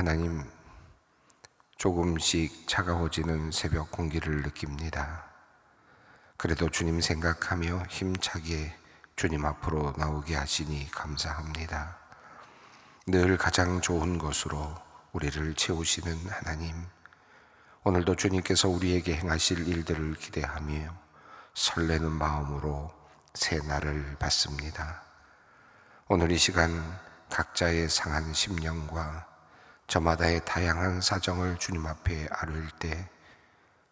하나님, 조금씩 차가워지는 새벽 공기를 느낍니다. 그래도 주님 생각하며 힘차게 주님 앞으로 나오게 하시니 감사합니다. 늘 가장 좋은 것으로 우리를 채우시는 하나님, 오늘도 주님께서 우리에게 행하실 일들을 기대하며 설레는 마음으로 새 날을 받습니다. 오늘 이 시간 각자의 상한 심령과 저마다의 다양한 사정을 주님 앞에 아뢰일 때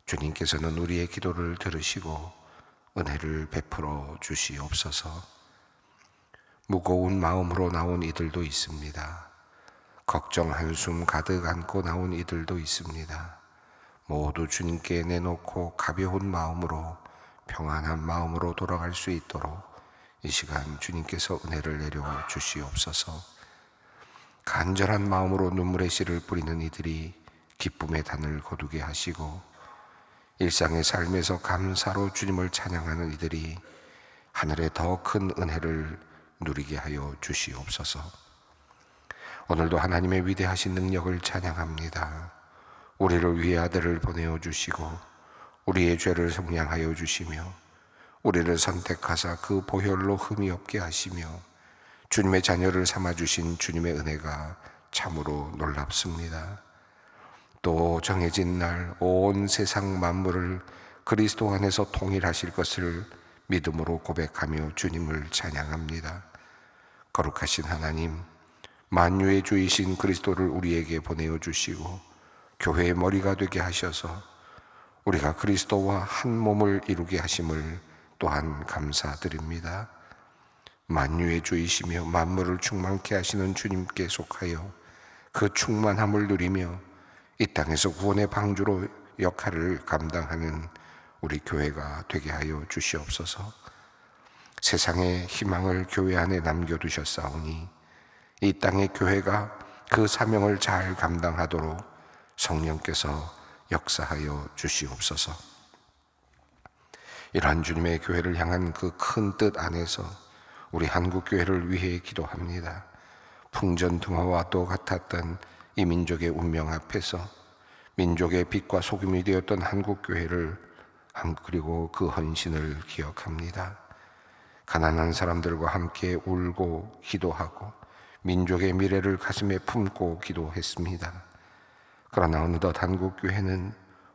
주님께서는 우리의 기도를 들으시고 은혜를 베풀어 주시옵소서. 무거운 마음으로 나온 이들도 있습니다. 걱정 한숨 가득 안고 나온 이들도 있습니다. 모두 주님께 내놓고 가벼운 마음으로 평안한 마음으로 돌아갈 수 있도록 이 시간 주님께서 은혜를 내려 주시옵소서. 간절한 마음으로 눈물의 씨를 뿌리는 이들이 기쁨의 단을 거두게 하시고 일상의 삶에서 감사로 주님을 찬양하는 이들이 하늘의 더 큰 은혜를 누리게 하여 주시옵소서. 오늘도 하나님의 위대하신 능력을 찬양합니다. 우리를 위해 아들을 보내어 주시고 우리의 죄를 성량하여 주시며 우리를 선택하사 그 보혈로 흠이 없게 하시며 주님의 자녀를 삼아 주신 주님의 은혜가 참으로 놀랍습니다. 또 정해진 날 온 세상 만물을 그리스도 안에서 통일하실 것을 믿음으로 고백하며 주님을 찬양합니다. 거룩하신 하나님, 만유의 주이신 그리스도를 우리에게 보내어 주시고 교회의 머리가 되게 하셔서 우리가 그리스도와 한 몸을 이루게 하심을 또한 감사드립니다. 만유의 주이시며 만물을 충만케 하시는 주님께 속하여 그 충만함을 누리며 이 땅에서 구원의 방주로 역할을 감당하는 우리 교회가 되게 하여 주시옵소서. 세상의 희망을 교회 안에 남겨두셨사오니 이 땅의 교회가 그 사명을 잘 감당하도록 성령께서 역사하여 주시옵소서. 이러한 주님의 교회를 향한 그 큰 뜻 안에서 우리 한국 교회를 위해 기도합니다. 풍전등화와 또 같았던 이 민족의 운명 앞에서 민족의 빛과 소금이 되었던 한국 교회를 그리고 그 헌신을 기억합니다. 가난한 사람들과 함께 울고 기도하고 민족의 미래를 가슴에 품고 기도했습니다. 그러나 어느덧 한국 교회는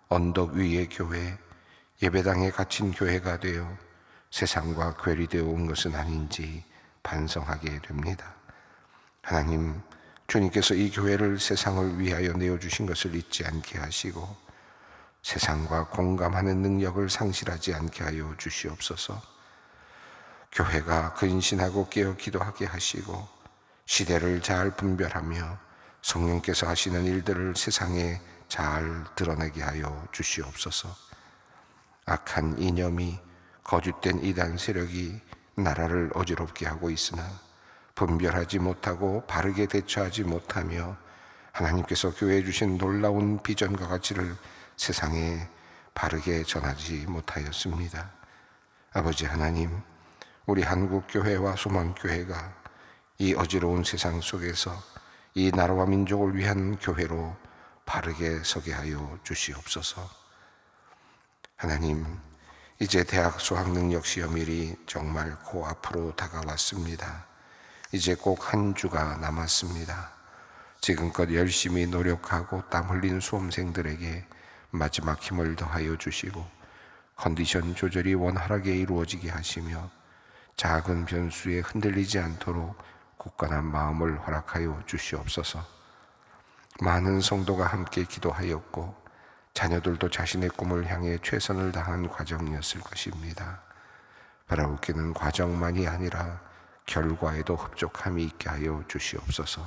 언덕 위의 교회, 예배당에 갇힌 교회가 되어 세상과 괴리되어 온 것은 아닌지 반성하게 됩니다. 하나님, 주님께서 이 교회를 세상을 위하여 내어주신 것을 잊지 않게 하시고 세상과 공감하는 능력을 상실하지 않게 하여 주시옵소서. 교회가 근신하고 깨어 기도하게 하시고 시대를 잘 분별하며 성령께서 하시는 일들을 세상에 잘 드러내게 하여 주시옵소서. 악한 이념이 거짓된 이단 세력이 나라를 어지럽게 하고 있으나 분별하지 못하고 바르게 대처하지 못하며 하나님께서 교회에 주신 놀라운 비전과 가치를 세상에 바르게 전하지 못하였습니다. 아버지 하나님, 우리 한국 교회와 소망 교회가 이 어지러운 세상 속에서 이 나라와 민족을 위한 교회로 바르게 서게 하여 주시옵소서. 하나님, 이제 대학 수학 능력 시험일이 정말 코앞으로 다가왔습니다. 이제 꼭 한 주가 남았습니다. 지금껏 열심히 노력하고 땀 흘린 수험생들에게 마지막 힘을 더하여 주시고 컨디션 조절이 원활하게 이루어지게 하시며 작은 변수에 흔들리지 않도록 굳건한 마음을 허락하여 주시옵소서. 많은 성도가 함께 기도하였고 자녀들도 자신의 꿈을 향해 최선을 다한 과정이었을 것입니다. 바라옵기는 과정만이 아니라 결과에도 흡족함이 있게 하여 주시옵소서.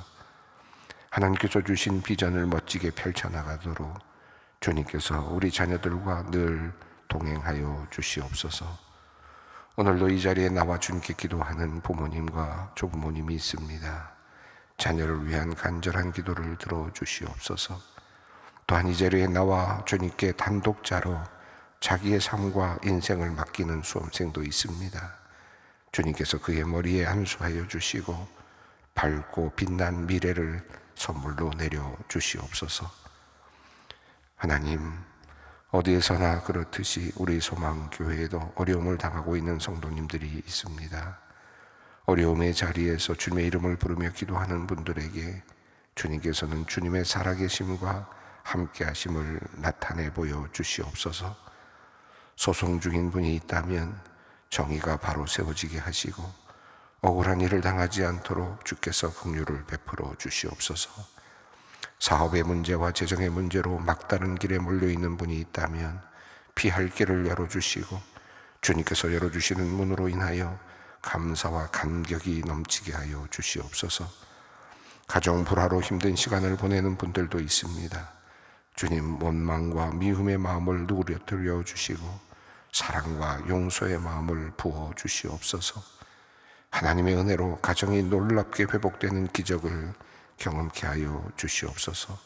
하나님께서 주신 비전을 멋지게 펼쳐나가도록 주님께서 우리 자녀들과 늘 동행하여 주시옵소서. 오늘도 이 자리에 나와 주님께 기도하는 부모님과 조부모님이 있습니다. 자녀를 위한 간절한 기도를 들어 주시옵소서. 또한 이 자리에 나와 주님께 단독자로 자기의 삶과 인생을 맡기는 수험생도 있습니다. 주님께서 그의 머리에 안수하여 주시고 밝고 빛난 미래를 선물로 내려 주시옵소서. 하나님, 어디에서나 그렇듯이 우리 소망교회에도 어려움을 당하고 있는 성도님들이 있습니다. 어려움의 자리에서 주님의 이름을 부르며 기도하는 분들에게 주님께서는 주님의 살아계심과 함께 하심을 나타내 보여 주시옵소서. 소송 중인 분이 있다면 정의가 바로 세워지게 하시고 억울한 일을 당하지 않도록 주께서 긍휼을 베풀어 주시옵소서. 사업의 문제와 재정의 문제로 막다른 길에 몰려 있는 분이 있다면 피할 길을 열어 주시고 주님께서 열어 주시는 문으로 인하여 감사와 감격이 넘치게 하여 주시옵소서. 가정 불화로 힘든 시간을 보내는 분들도 있습니다. 주님 원망과 미움의 마음을 누그러뜨려 주시고 사랑과 용서의 마음을 부어 주시옵소서. 하나님의 은혜로 가정이 놀랍게 회복되는 기적을 경험케 하여 주시옵소서.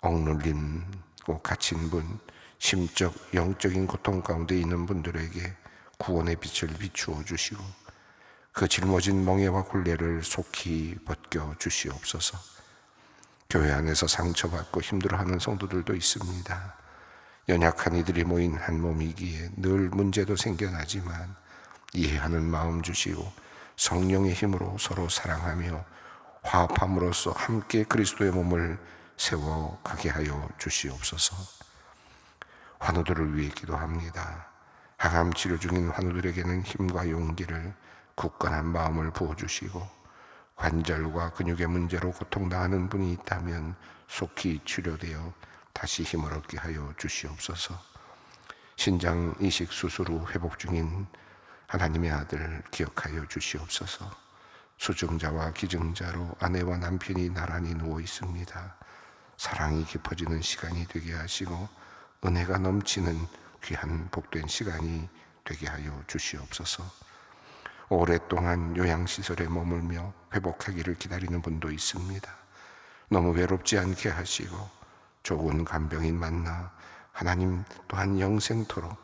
억눌림고 갇힌 분, 심적, 영적인 고통 가운데 있는 분들에게 구원의 빛을 비추어 주시고 그 짊어진 멍에와 굴레를 속히 벗겨 주시옵소서. 교회 안에서 상처받고 힘들어하는 성도들도 있습니다. 연약한 이들이 모인 한 몸이기에 늘 문제도 생겨나지만 이해하는 마음 주시고 성령의 힘으로 서로 사랑하며 화합함으로써 함께 그리스도의 몸을 세워 가게 하여 주시옵소서. 환우들을 위해 기도합니다. 항암 치료 중인 환우들에게는 힘과 용기를 굳건한 마음을 부어 주시고 관절과 근육의 문제로 고통당하는 분이 있다면 속히 치료되어 다시 힘을 얻게 하여 주시옵소서. 신장 이식 수술 후 회복 중인 하나님의 아들 기억하여 주시옵소서. 수증자와 기증자로 아내와 남편이 나란히 누워 있습니다. 사랑이 깊어지는 시간이 되게 하시고 은혜가 넘치는 귀한 복된 시간이 되게 하여 주시옵소서. 오랫동안 요양시설에 머물며 회복하기를 기다리는 분도 있습니다. 너무 외롭지 않게 하시고 좋은 간병인 만나 하나님 또한 영생토록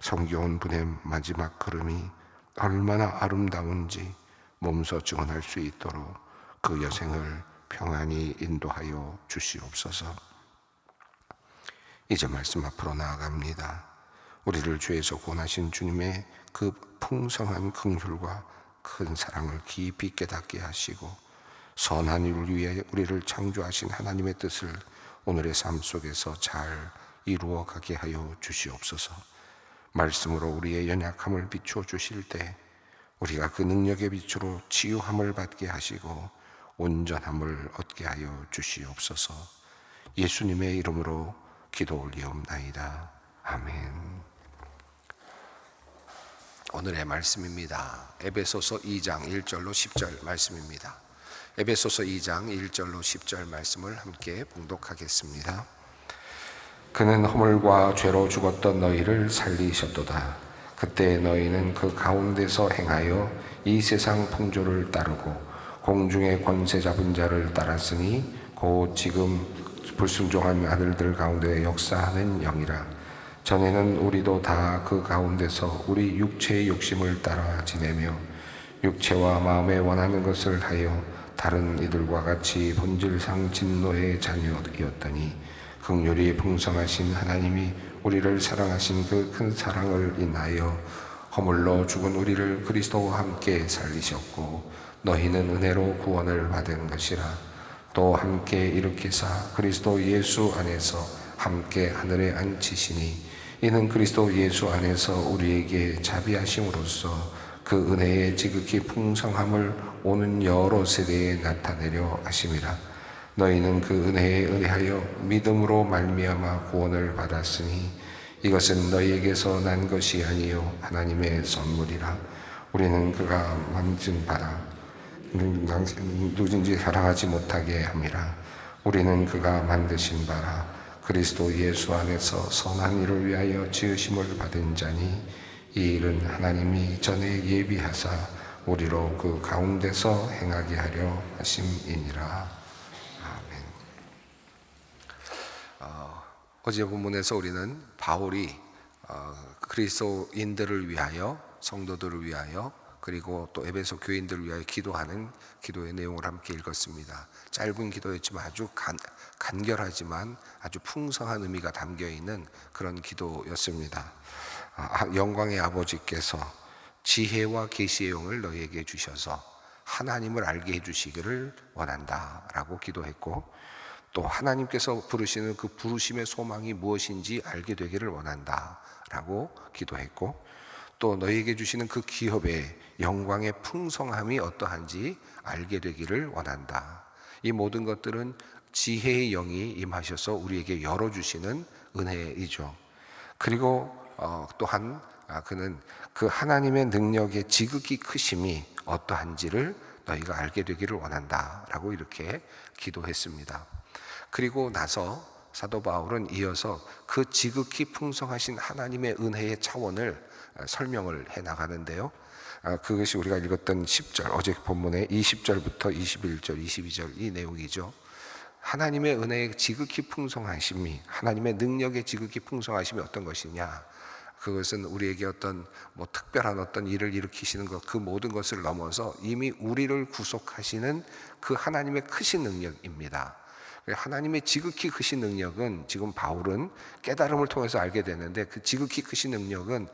성겨운 분의 마지막 걸음이 얼마나 아름다운지 몸소 증언할 수 있도록 그 여생을 평안히 인도하여 주시옵소서. 이제 말씀 앞으로 나아갑니다. 우리를 죄에서 구원하신 주님의 그 풍성한 긍휼과 큰 사랑을 깊이 깨닫게 하시고 선한 일을 위해 우리를 창조하신 하나님의 뜻을 오늘의 삶 속에서 잘 이루어 가게 하여 주시옵소서. 말씀으로 우리의 연약함을 비추어 주실 때 우리가 그 능력의 빛으로 치유함을 받게 하시고 온전함을 얻게 하여 주시옵소서. 예수님의 이름으로 기도 올리옵나이다. 아멘. 오늘의 말씀입니다. 에베소서 2장 1절로 10절 말씀입니다. 에베소서 2장 1절로 10절 말씀을 함께 봉독하겠습니다. 그는 허물과 죄로 죽었던 너희를 살리셨도다. 그때 너희는 그 가운데서 행하여 이 세상 풍조를 따르고 공중의 권세 잡은 자를 따랐으니 곧 지금 불순종한 아들들 가운데 역사하는 영이라. 전에는 우리도 다 그 가운데서 우리 육체의 욕심을 따라 지내며 육체와 마음에 원하는 것을 하여 다른 이들과 같이 본질상 진노의 자녀였더니 극률이 풍성하신 하나님이 우리를 사랑하신 그 큰 사랑을 인하여 허물로 죽은 우리를 그리스도와 함께 살리셨고 너희는 은혜로 구원을 받은 것이라. 또 함께 일으키사 그리스도 예수 안에서 함께 하늘에 앉히시니 이는 그리스도 예수 안에서 우리에게 자비하심으로써 그 은혜의 지극히 풍성함을 오는 여러 세대에 나타내려 하심이라 너희는 그 은혜에 의하여 믿음으로 말미암아 구원을 받았으니 이것은 너희에게서 난 것이 아니요 하나님의 선물이라. 우리는 그가 만진 바라. 누구든지 사랑하지 못하게 함이라. 우리는 그가 만드신 바라 그리스도 예수 안에서 선한 일을 위하여 지으심을 받은 자니 이 일은 하나님이 전에 예비하사 우리로 그 가운데서 행하게 하려 하심이니라 아멘. 어, 어제 본문에서 우리는 바울이 어, 그리스도인들을 위하여 성도들을 위하여 그리고 또 에베소 교인들을 위하여 기도하는 기도의 내용을 함께 읽었습니다. 짧은 기도였지만 아주 간, 간결하지만 아주 풍성한 의미가 담겨 있는 그런 기도였습니다. 아, 영광의 아버지께서 지혜와 계시의 영을 너희에게 주셔서 하나님을 알게 해 주시기를 원한다라고 기도했고 또 하나님께서 부르시는 그 부르심의 소망이 무엇인지 알게 되기를 원한다라고 기도했고 또 너희에게 주시는 그 기업의 영광의 풍성함이 어떠한지 알게 되기를 원한다. 이 모든 것들은 지혜의 영이 임하셔서 우리에게 열어주시는 은혜이죠. 그리고 어, 또한 아, 그는 그 하나님의 능력의 지극히 크심이 어떠한지를 너희가 알게 되기를 원한다 라고 이렇게 기도했습니다. 그리고 나서 사도 바울은 이어서 그 지극히 풍성하신 하나님의 은혜의 차원을 어, 설명을 해 나가는데요. 아, 그것이 우리가 읽었던 10절 어제 본문의 20절부터 21절, 22절 이 내용이죠. 하나님의 은혜의 지극히 풍성하심이 하나님의 능력의 지극히 풍성하심이 어떤 것이냐? 그것은 우리에게 어떤 뭐 특별한 어떤 일을 일으키시는 것 그 모든 것을 넘어서 이미 우리를 구속하시는 그 하나님의 크신 능력입니다. 하나님의 지극히 크신 능력은 지금 바울은 깨달음을 통해서 알게 되는데 그 지극히 크신 능력은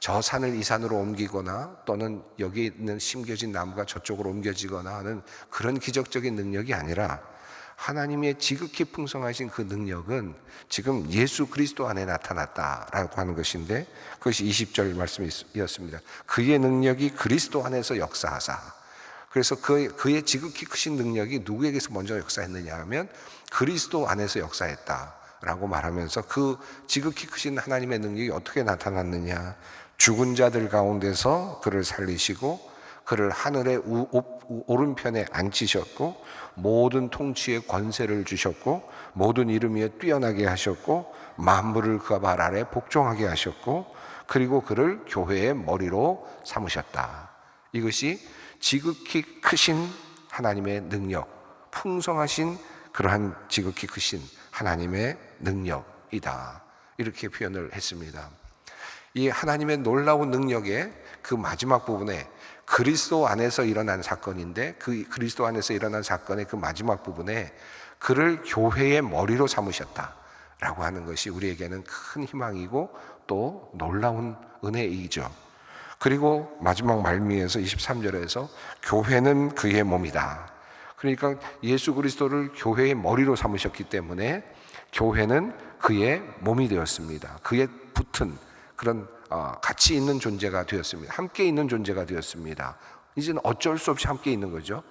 저 산을 이 산으로 옮기거나 또는 여기 있는 심겨진 나무가 저쪽으로 옮겨지거나 하는 그런 기적적인 능력이 아니라 하나님의 지극히 풍성하신 그 능력은 지금 예수 그리스도 안에 나타났다라고 하는 것인데 그것이 20절 말씀이었습니다. 그의 능력이 그리스도 안에서 역사하사 그래서 그, 그의 지극히 크신 능력이 누구에게서 먼저 역사했느냐 하면 그리스도 안에서 역사했다라고 말하면서 그 지극히 크신 하나님의 능력이 어떻게 나타났느냐 죽은 자들 가운데서 그를 살리시고 그를 하늘의 오른편에 앉히셨고 모든 통치의 권세를 주셨고 모든 이름 위에 뛰어나게 하셨고 만물을 그 발 아래 복종하게 하셨고 그리고 그를 교회의 머리로 삼으셨다. 이것이 지극히 크신 하나님의 능력, 풍성하신 그러한 지극히 크신 하나님의 능력이다. 이렇게 표현을 했습니다. 이 하나님의 놀라운 능력의 그 마지막 부분에 그리스도 안에서 일어난 사건인데 그 그리스도 안에서 일어난 사건의 그 마지막 부분에 그를 교회의 머리로 삼으셨다라고 하는 것이 우리에게는 큰 희망이고 또 놀라운 은혜이죠. 그리고 마지막 말미에서 23절에서 교회는 그의 몸이다. 그러니까 예수 그리스도를 교회의 머리로 삼으셨기 때문에 교회는 그의 몸이 되었습니다. 그의 붙은 그런 어, 같이 있는 존재가 되었습니다. 함께 있는 존재가 되었습니다. 이제는 어쩔 수 없이 함께 있는 거죠.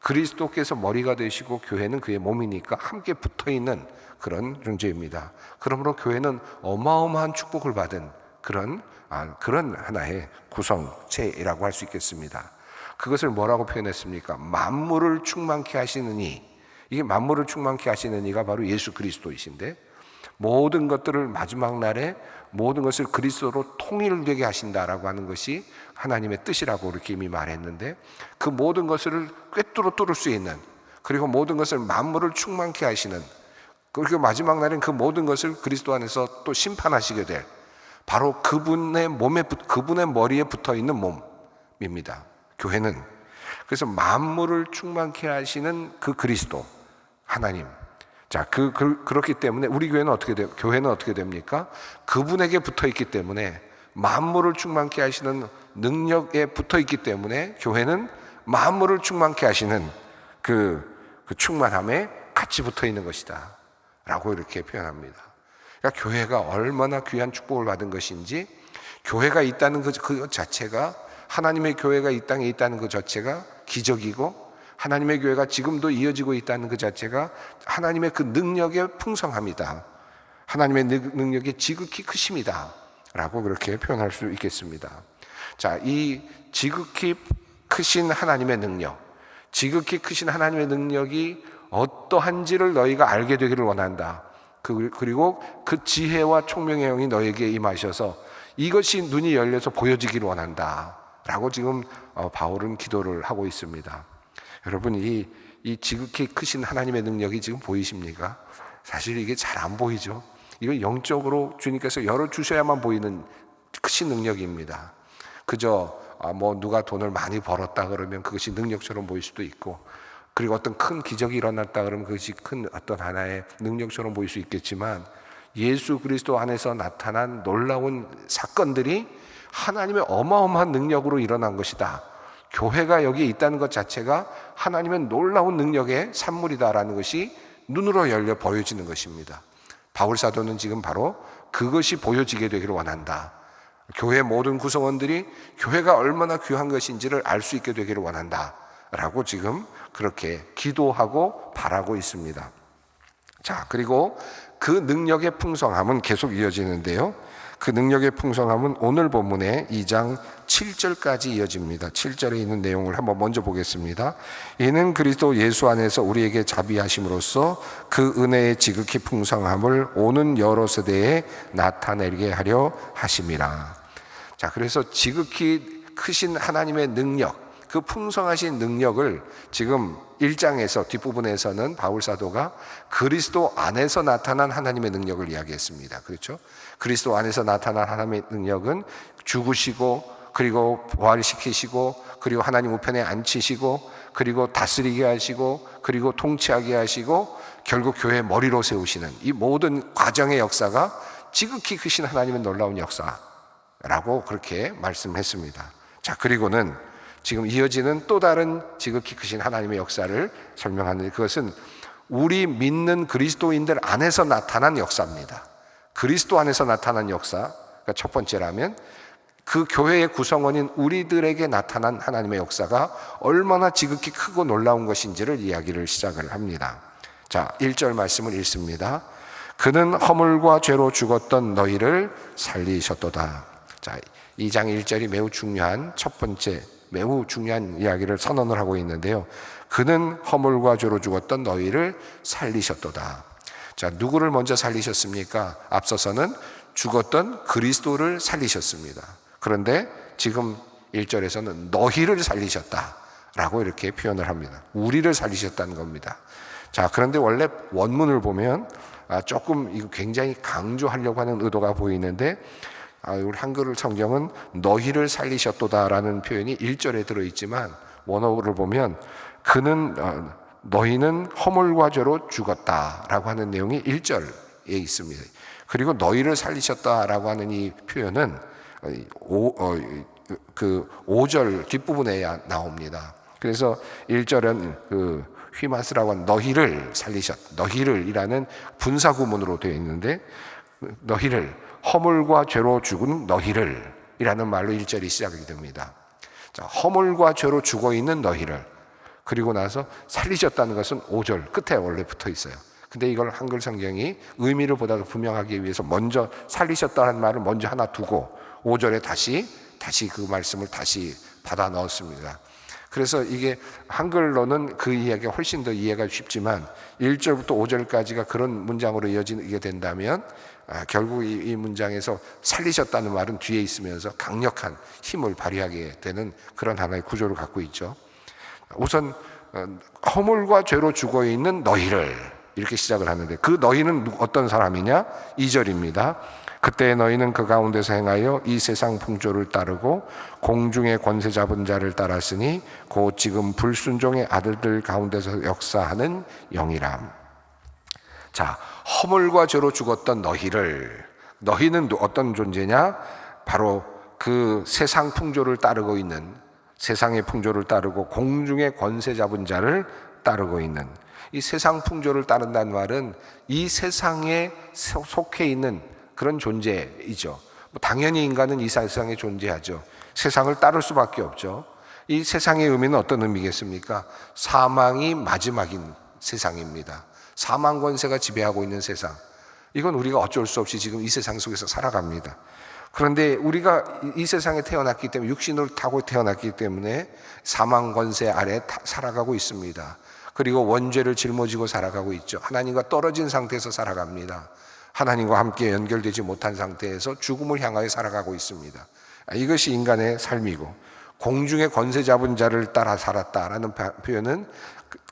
그리스도께서 머리가 되시고 교회는 그의 몸이니까 함께 붙어 있는 그런 존재입니다. 그러므로 교회는 어마어마한 축복을 받은 그런 아, 그런 하나의 구성체라고 할 수 있겠습니다. 그것을 뭐라고 표현했습니까? 만물을 충만케 하시는 이 이게 만물을 충만케 하시는 이가 바로 예수 그리스도이신데 모든 것들을 마지막 날에 모든 것을 그리스도로 통일되게 하신다라고 하는 것이 하나님의 뜻이라고 이렇게 이미 말했는데 그 모든 것을 꿰뚫어 뚫을 수 있는 그리고 모든 것을 만물을 충만케 하시는 그리고 마지막 날엔 그 모든 것을 그리스도 안에서 또 심판하시게 될 바로 그분의 몸에 그분의 머리에 붙어 있는 몸입니다. 교회는 그래서 만물을 충만케 하시는 그 그리스도 하나님 자, 그, 그, 그렇기 때문에 우리 교회는 어떻게 돼요? 교회는 어떻게 됩니까? 그분에게 붙어 있기 때문에 만물을 충만케 하시는 능력에 붙어 있기 때문에 교회는 만물을 충만케 하시는 그, 그 충만함에 같이 붙어 있는 것이다. 라고 이렇게 표현합니다. 그러니까 교회가 얼마나 귀한 축복을 받은 것인지 교회가 있다는 그, 그 자체가 하나님의 교회가 이 땅에 있다는 그 자체가 기적이고 하나님의 교회가 지금도 이어지고 있다는 그 자체가 하나님의 그 능력의 풍성함이다. 하나님의 능력이 지극히 크심이다. 라고 그렇게 표현할 수 있겠습니다. 자, 이 지극히 크신 하나님의 능력, 지극히 크신 하나님의 능력이 어떠한지를 너희가 알게 되기를 원한다. 그, 그리고 그 지혜와 총명의 영이 너에게 임하셔서 이것이 눈이 열려서 보여지기를 원한다. 라고 지금 어, 바울은 기도를 하고 있습니다. 여러분 이, 이 지극히 크신 하나님의 능력이 지금 보이십니까? 사실 이게 잘 안 보이죠. 이걸 영적으로 주님께서 열어 주셔야만 보이는 크신 능력입니다. 그저 아, 뭐 누가 돈을 많이 벌었다 그러면 그것이 능력처럼 보일 수도 있고 그리고 어떤 큰 기적이 일어났다 그러면 그것이 큰 어떤 하나의 능력처럼 보일 수 있겠지만 예수 그리스도 안에서 나타난 놀라운 사건들이 하나님의 어마어마한 능력으로 일어난 것이다. 교회가 여기에 있다는 것 자체가 하나님의 놀라운 능력의 산물이다라는 것이 눈으로 열려 보여지는 것입니다. 바울 사도는 지금 바로 그것이 보여지게 되기를 원한다. 교회 모든 구성원들이 교회가 얼마나 귀한 것인지를 알 수 있게 되기를 원한다. 라고 지금 그렇게 기도하고 바라고 있습니다. 자, 그리고 그 능력의 풍성함은 계속 이어지는데요. 그 능력의 풍성함은 오늘 본문의 2장 7절까지 이어집니다. 7절에 있는 내용을 한번 먼저 보겠습니다. 이는 그리스도 예수 안에서 우리에게 자비하심으로써 그 은혜의 지극히 풍성함을 오는 여러 세대에 나타내게 하려 하심이라. 자, 그래서 지극히 크신 하나님의 능력, 그 풍성하신 능력을 지금 1장에서 뒷부분에서는 바울 사도가 그리스도 안에서 나타난 하나님의 능력을 이야기했습니다. 그렇죠? 그리스도 안에서 나타난 하나님의 능력은 죽으시고 그리고 부활시키시고 그리고 하나님 우편에 앉히시고 그리고 다스리게 하시고 그리고 통치하게 하시고 결국 교회 머리로 세우시는 이 모든 과정의 역사가 지극히 크신 하나님의 놀라운 역사라고 그렇게 말씀했습니다. 자, 그리고는 지금 이어지는 또 다른 지극히 크신 하나님의 역사를 설명하는데 그것은 우리 믿는 그리스도인들 안에서 나타난 역사입니다. 그리스도 안에서 나타난 역사. 그러니까 첫 번째라면 그 교회의 구성원인 우리들에게 나타난 하나님의 역사가 얼마나 지극히 크고 놀라운 것인지를 이야기를 시작을 합니다. 자, 1절 말씀을 읽습니다. 그는 허물과 죄로 죽었던 너희를 살리셨도다. 자, 2장 1절이 매우 중요한 첫 번째 매우 중요한 이야기를 선언을 하고 있는데요. 그는 허물과 죄로 죽었던 너희를 살리셨도다. 자, 누구를 먼저 살리셨습니까? 앞서서는 죽었던 그리스도를 살리셨습니다. 그런데 지금 1절에서는 너희를 살리셨다. 라고 이렇게 표현을 합니다. 우리를 살리셨다는 겁니다. 자, 그런데 원래 원문을 보면 아, 조금 이거 굉장히 강조하려고 하는 의도가 보이는데 아, 우리 한글 성경은 너희를 살리셨도다라는 표현이 1절에 들어있지만 원어를 보면 그는 어, 너희는 허물과 죄로 죽었다라고 하는 내용이 1절에 있습니다. 그리고 너희를 살리셨다라고 하는 이 표현은 오, 어, 그 5절 뒷부분에 나옵니다. 그래서 1절은 그 휘마스라고 하는 너희를 살리셨, 너희를 이라는 분사구문으로 되어 있는데 너희를 허물과 죄로 죽은 너희를 이라는 말로 1절이 시작이 됩니다. 자, 허물과 죄로 죽어 있는 너희를 그리고 나서 살리셨다는 것은 5절 끝에 원래 붙어 있어요. 근데 이걸 한글 성경이 의미를 보다 더 분명하기 위해서 먼저 살리셨다는 말을 먼저 하나 두고 5절에 다시 다시 그 말씀을 다시 받아 넣었습니다. 그래서 이게 한글로는 그 이야기가 훨씬 더 이해가 쉽지만 1절부터 5절까지가 그런 문장으로 이어지게 된다면 아, 결국 이, 이 문장에서 살리셨다는 말은 뒤에 있으면서 강력한 힘을 발휘하게 되는 그런 하나의 구조를 갖고 있죠. 우선 어, 허물과 죄로 죽어 있는 너희를 이렇게 시작을 하는데 그 너희는 어떤 사람이냐? 2절입니다. 그때 너희는 그 가운데서 행하여 이 세상 풍조를 따르고 공중의 권세 잡은 자를 따랐으니 곧 지금 불순종의 아들들 가운데서 역사하는 영이람. 자, 허물과 죄로 죽었던 너희를 너희는 어떤 존재냐? 바로 그 세상 풍조를 따르고 있는 세상의 풍조를 따르고 공중의 권세 잡은 자를 따르고 있는 이 세상 풍조를 따른다는 말은 이 세상에 속해 있는 그런 존재이죠. 뭐 당연히 인간은 이 세상에 존재하죠. 세상을 따를 수밖에 없죠. 이 세상의 의미는 어떤 의미겠습니까? 사망이 마지막인 세상입니다. 사망 권세가 지배하고 있는 세상. 이건 우리가 어쩔 수 없이 지금 이 세상 속에서 살아갑니다. 그런데 우리가 이 세상에 태어났기 때문에 육신을 타고 태어났기 때문에 사망 권세 아래 살아가고 있습니다. 그리고 원죄를 짊어지고 살아가고 있죠. 하나님과 떨어진 상태에서 살아갑니다. 하나님과 함께 연결되지 못한 상태에서 죽음을 향하여 살아가고 있습니다. 이것이 인간의 삶이고 공중의 권세 잡은 자를 따라 살았다라는 표현은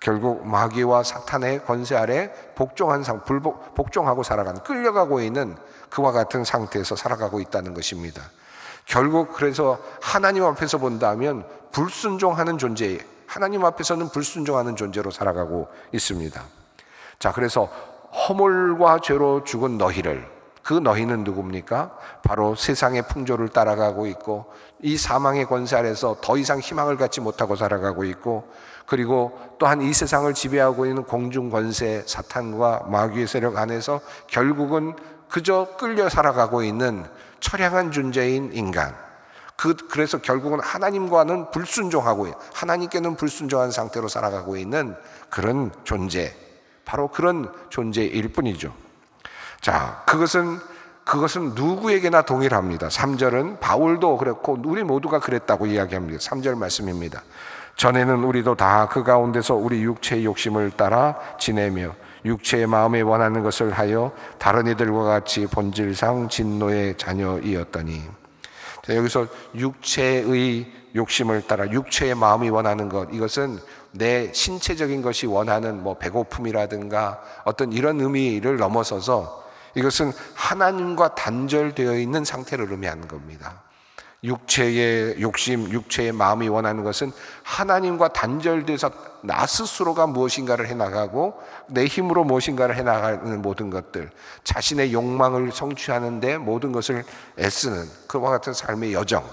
결국 마귀와 사탄의 권세 아래 복종한 상 불복 복종하고 살아간 끌려가고 있는 그와 같은 상태에서 살아가고 있다는 것입니다. 결국 그래서 하나님 앞에서 본다면 불순종하는 존재, 하나님 앞에서는 불순종하는 존재로 살아가고 있습니다. 자, 그래서 허물과 죄로 죽은 너희를 그 너희는 누굽니까? 바로 세상의 풍조를 따라가고 있고 이 사망의 권세 아래서 더 이상 희망을 갖지 못하고 살아가고 있고 그리고 또한 이 세상을 지배하고 있는 공중 권세 사탄과 마귀의 세력 안에서 결국은 그저 끌려 살아가고 있는 처량한 존재인 인간. 그 그래서 결국은 하나님과는 불순종하고 하나님께는 불순종한 상태로 살아가고 있는 그런 존재. 바로 그런 존재일 뿐이죠. 자, 그것은 그것은 누구에게나 동일합니다. 3절은 바울도 그랬고 우리 모두가 그랬다고 이야기합니다. 3절 말씀입니다. 전에는 우리도 다 그 가운데서 우리 육체의 욕심을 따라 지내며 육체의 마음에 원하는 것을 하여 다른 이들과 같이 본질상 진노의 자녀이었더니 자, 여기서 육체의 욕심을 따라 육체의 마음이 원하는 것 이것은 내 신체적인 것이 원하는 뭐 배고픔이라든가 어떤 이런 의미를 넘어서서 이것은 하나님과 단절되어 있는 상태를 의미하는 겁니다. 육체의 욕심, 육체의 마음이 원하는 것은 하나님과 단절돼서 나 스스로가 무엇인가를 해나가고 내 힘으로 무엇인가를 해나가는 모든 것들, 자신의 욕망을 성취하는데 모든 것을 애쓰는 그와 같은 삶의 여정,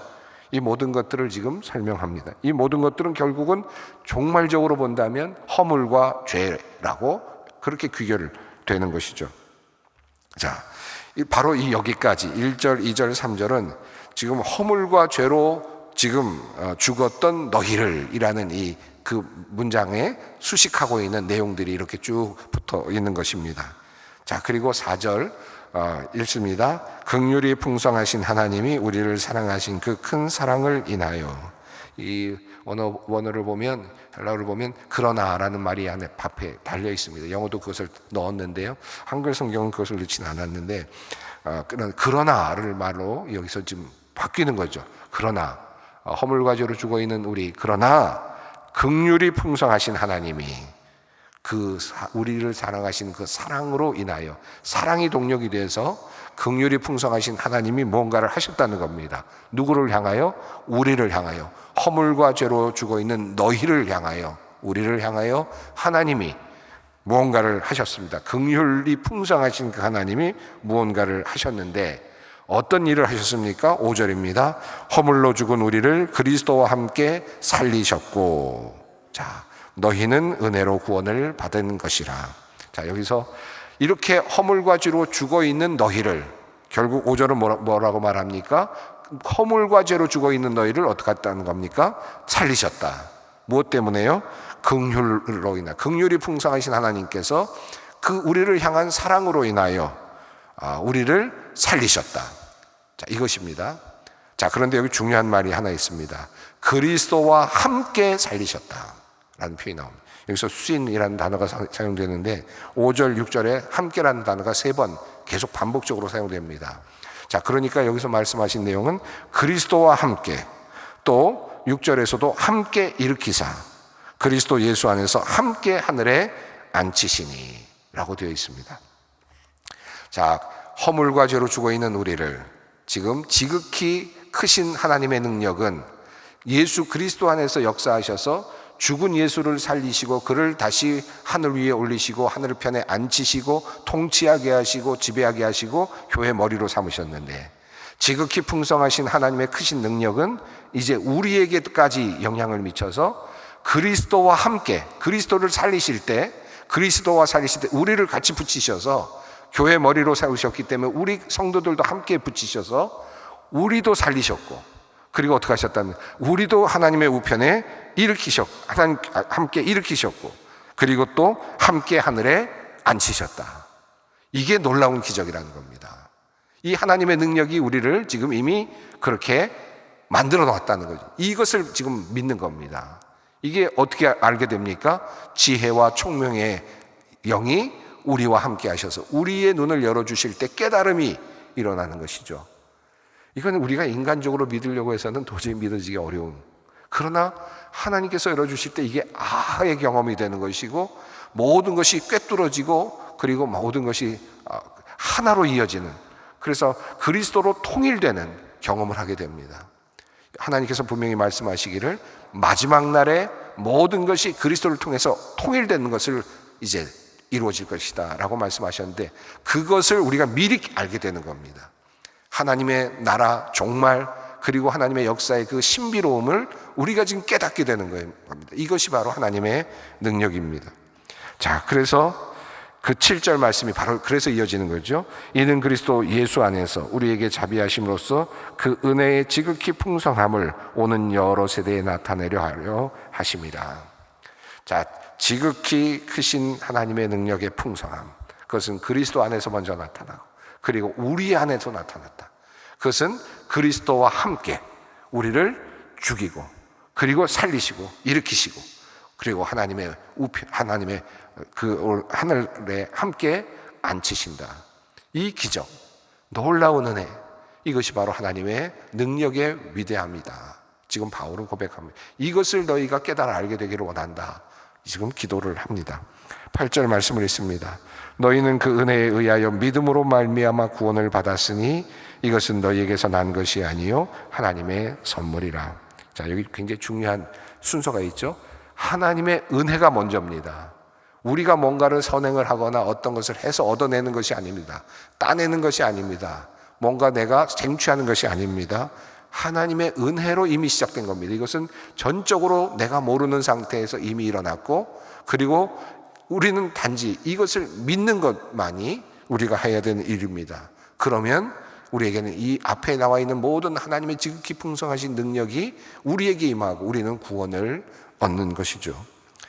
이 모든 것들을 지금 설명합니다. 이 모든 것들은 결국은 종말적으로 본다면 허물과 죄라고 그렇게 귀결 되는 것이죠. 자, 바로 이 여기까지 1절, 2절, 3절은 지금 허물과 죄로 지금 어, 죽었던 너희를 이라는 이 그 문장에 수식하고 있는 내용들이 이렇게 쭉 붙어 있는 것입니다. 자, 그리고 4절 어, 읽습니다. 극률이 풍성하신 하나님이 우리를 사랑하신 그 큰 사랑을 인하여 이 원어 원어를 보면 헬라어를 보면 그러나라는 말이 안에 앞에 달려 있습니다. 영어도 그것을 넣었는데요. 한글 성경은 그것을 넣지는 않았는데 어, 그러나를 말로 여기서 지금 바뀌는 거죠. 그러나 어, 허물과 죄로 죽어 있는 우리 그러나 극률이 풍성하신 하나님이 그 우리를 사랑하신 그 사랑으로 인하여 사랑이 동력이 돼서 극률이 풍성하신 하나님이 뭔가를 하셨다는 겁니다. 누구를 향하여? 우리를 향하여 허물과 죄로 죽어 있는 너희를 향하여 우리를 향하여 하나님이 무언가를 하셨습니다. 극률이 풍성하신 그 하나님이 무언가를 하셨는데 어떤 일을 하셨습니까? 5절입니다. 허물로 죽은 우리를 그리스도와 함께 살리셨고 자, 너희는 은혜로 구원을 받은 것이라. 자, 여기서 이렇게 허물과 죄로 죽어 있는 너희를 결국 5절은 뭐라고 말합니까? 허물과 죄로 죽어 있는 너희를 어떻게 했다는 겁니까? 살리셨다. 무엇 때문에요? 긍휼로 인하. 긍휼이 풍성하신 하나님께서 그 우리를 향한 사랑으로 인하여 아, 우리를 살리셨다. 자, 이것입니다. 자, 그런데 여기 중요한 말이 하나 있습니다. 그리스도와 함께 살리셨다. 라는 표현이 나옵니다. 여기서 수인이라는 단어가 사용되는데 5절, 6절에 함께라는 단어가 세 번 계속 반복적으로 사용됩니다. 자, 그러니까 여기서 말씀하신 내용은 그리스도와 함께 또 6절에서도 함께 일으키사 그리스도 예수 안에서 함께 하늘에 앉히시니 라고 되어 있습니다. 자, 허물과 죄로 죽어 있는 우리를 지금 지극히 크신 하나님의 능력은 예수 그리스도 안에서 역사하셔서 죽은 예수를 살리시고 그를 다시 하늘 위에 올리시고 하늘 편에 앉히시고 통치하게 하시고 지배하게 하시고 교회 머리로 삼으셨는데 지극히 풍성하신 하나님의 크신 능력은 이제 우리에게까지 영향을 미쳐서 그리스도와 함께 그리스도를 살리실 때 그리스도와 살리실 때 우리를 같이 붙이셔서 교회 머리로 세우셨기 때문에 우리 성도들도 함께 붙이셔서 우리도 살리셨고 그리고 어떻게 하셨다면 우리도 하나님의 우편에 일으키셨고 하나님 함께 일으키셨고 그리고 또 함께 하늘에 앉히셨다. 이게 놀라운 기적이라는 겁니다. 이 하나님의 능력이 우리를 지금 이미 그렇게 만들어 놓았다는 거죠. 이것을 지금 믿는 겁니다. 이게 어떻게 알게 됩니까? 지혜와 총명의 영이 우리와 함께 하셔서 우리의 눈을 열어 주실 때 깨달음이 일어나는 것이죠. 이건 우리가 인간적으로 믿으려고 해서는 도저히 믿어지기 어려운. 그러나 하나님께서 열어주실 때 이게 아의 경험이 되는 것이고 모든 것이 꿰뚫어지고 그리고 모든 것이 아, 하나로 이어지는 그래서 그리스도로 통일되는 경험을 하게 됩니다. 하나님께서 분명히 말씀하시기를 마지막 날에 모든 것이 그리스도를 통해서 통일되는 것을 이제 이루어질 것이다 라고 말씀하셨는데 그것을 우리가 미리 알게 되는 겁니다. 하나님의 나라 종말 그리고 하나님의 역사의 그 신비로움을 우리가 지금 깨닫게 되는 겁니다. 이것이 바로 하나님의 능력입니다. 자, 그래서 그 7절 말씀이 바로 그래서 이어지는 거죠. 이는 그리스도 예수 안에서 우리에게 자비하심으로써 그 은혜의 지극히 풍성함을 오는 여러 세대에 나타내려 하려 하심이라. 자, 지극히 크신 하나님의 능력의 풍성함. 그것은 그리스도 안에서 먼저 나타나고 그리고 우리 안에서 나타났다. 그것은 그리스도와 함께 우리를 죽이고 그리고 살리시고 일으키시고 그리고 하나님의 우편 하나님의 그 하늘에 함께 앉히신다. 이 기적, 놀라운 은혜, 이것이 바로 하나님의 능력의 위대함이다. 지금 바울은 고백합니다. 이것을 너희가 깨달아 알게 되기를 원한다. 지금 기도를 합니다. 8절 말씀을 읽습니다. 너희는 그 은혜에 의하여 믿음으로 말미암아 구원을 받았으니 이것은 너희에게서 난 것이 아니요 하나님의 선물이라. 자, 여기 굉장히 중요한 순서가 있죠. 하나님의 은혜가 먼저입니다. 우리가 뭔가를 선행을 하거나 어떤 것을 해서 얻어내는 것이 아닙니다. 따내는 것이 아닙니다. 뭔가 내가 쟁취하는 것이 아닙니다. 하나님의 은혜로 이미 시작된 겁니다. 이것은 전적으로 내가 모르는 상태에서 이미 일어났고, 그리고 우리는 단지 이것을 믿는 것만이 우리가 해야 되는 일입니다. 그러면 우리에게는 이 앞에 나와 있는 모든 하나님의 지극히 풍성하신 능력이 우리에게 임하고 우리는 구원을 얻는 것이죠.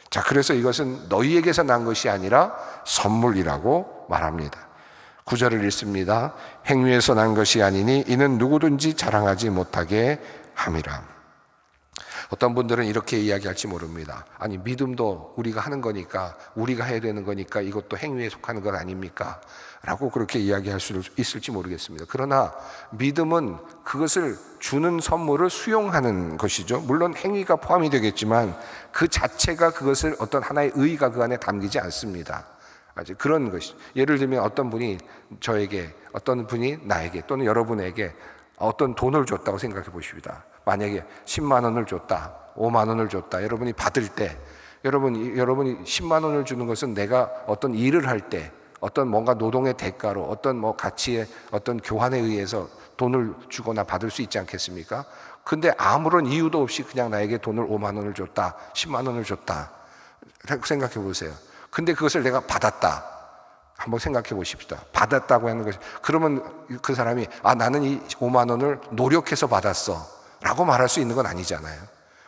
자, 그래서 이것은 너희에게서 난 것이 아니라 선물이라고 말합니다. 구절을 읽습니다. 행위에서 난 것이 아니니 이는 누구든지 자랑하지 못하게 함이라. 어떤 분들은 이렇게 이야기할지 모릅니다. 아니, 믿음도 우리가 하는 거니까, 우리가 해야 되는 거니까 이것도 행위에 속하는 것 아닙니까? 라고 그렇게 이야기할 수 있을지 모르겠습니다. 그러나 믿음은 그것을 주는 선물을 수용하는 것이죠. 물론 행위가 포함이 되겠지만 그 자체가 그것을 어떤 하나의 의의가 그 안에 담기지 않습니다. 아주 그런 것이. 예를 들면 어떤 분이 저에게, 어떤 분이 나에게 또는 여러분에게 어떤 돈을 줬다고 생각해 보십니다. 만약에 10만 원을 줬다, 5만 원을 줬다. 여러분이 받을 때, 여러분, 여러분이 10만 원을 주는 것은 내가 어떤 일을 할 때, 어떤 뭔가 노동의 대가로, 어떤 뭐 가치의 어떤 교환에 의해서 돈을 주거나 받을 수 있지 않겠습니까? 근데 아무런 이유도 없이 그냥 나에게 돈을 5만 원을 줬다, 10만 원을 줬다. 생각해 보세요. 근데 그것을 내가 받았다. 한번 생각해 보십시다. 받았다고 하는 것이 그러면 그 사람이 아 나는 이 5만 원을 노력해서 받았어. 라고 말할 수 있는 건 아니잖아요.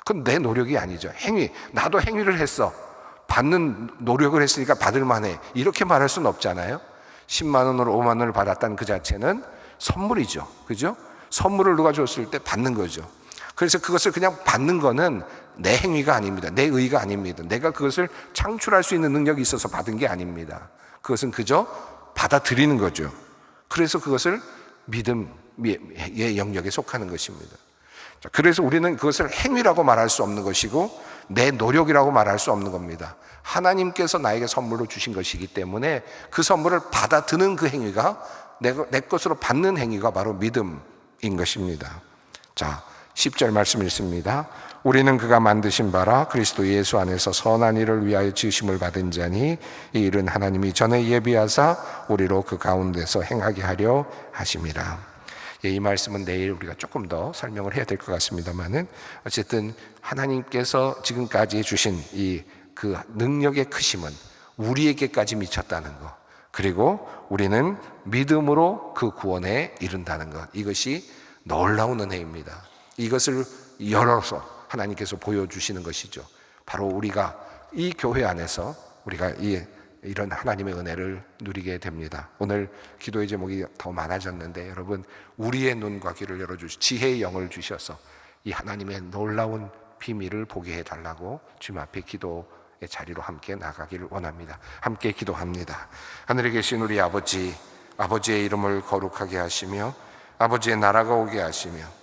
그건 내 노력이 아니죠. 행위. 나도 행위를 했어. 받는 노력을 했으니까 받을 만해. 이렇게 말할 수는 없잖아요. 10만 원으로 5만 원을 받았다는 그 자체는 선물이죠. 그죠? 선물을 누가 줬을 때 받는 거죠. 그래서 그것을 그냥 받는 거는 내 행위가 아닙니다. 내 의가 아닙니다. 내가 그것을 창출할 수 있는 능력이 있어서 받은 게 아닙니다. 그것은 그저 받아들이는 거죠. 그래서 그것을 믿음의 영역에 속하는 것입니다. 그래서 우리는 그것을 행위라고 말할 수 없는 것이고 내 노력이라고 말할 수 없는 겁니다. 하나님께서 나에게 선물로 주신 것이기 때문에 그 선물을 받아드는 그 행위가 내, 내 것으로 받는 행위가 바로 믿음인 것입니다. 자, 10절 말씀 읽습니다. 우리는 그가 만드신 바라 그리스도 예수 안에서 선한 일을 위하여 지으심을 받은 자니 이 일은 하나님이 전에 예비하사 우리로 그 가운데서 행하게 하려 하심이라. 예, 이 말씀은 내일 우리가 조금 더 설명을 해야 될 것 같습니다만은 어쨌든 하나님께서 지금까지 주신 이 그 능력의 크심은 우리에게까지 미쳤다는 것. 그리고 우리는 믿음으로 그 구원에 이른다는 것. 이것이 놀라운 은혜입니다. 이것을 열어서 하나님께서 보여주시는 것이죠. 바로 우리가 이 교회 안에서 우리가 이 이런 하나님의 은혜를 누리게 됩니다. 오늘 기도의 제목이 더 많아졌는데 여러분 우리의 눈과 귀를 열어 주시 지혜의 영을 주셔서 이 하나님의 놀라운 비밀을 보게 해 달라고 주님 앞에 기도의 자리로 함께 나가기를 원합니다. 함께 기도합니다. 하늘에 계신 우리 아버지, 아버지의 이름을 거룩하게 하시며 아버지의 나라가 오게 하시며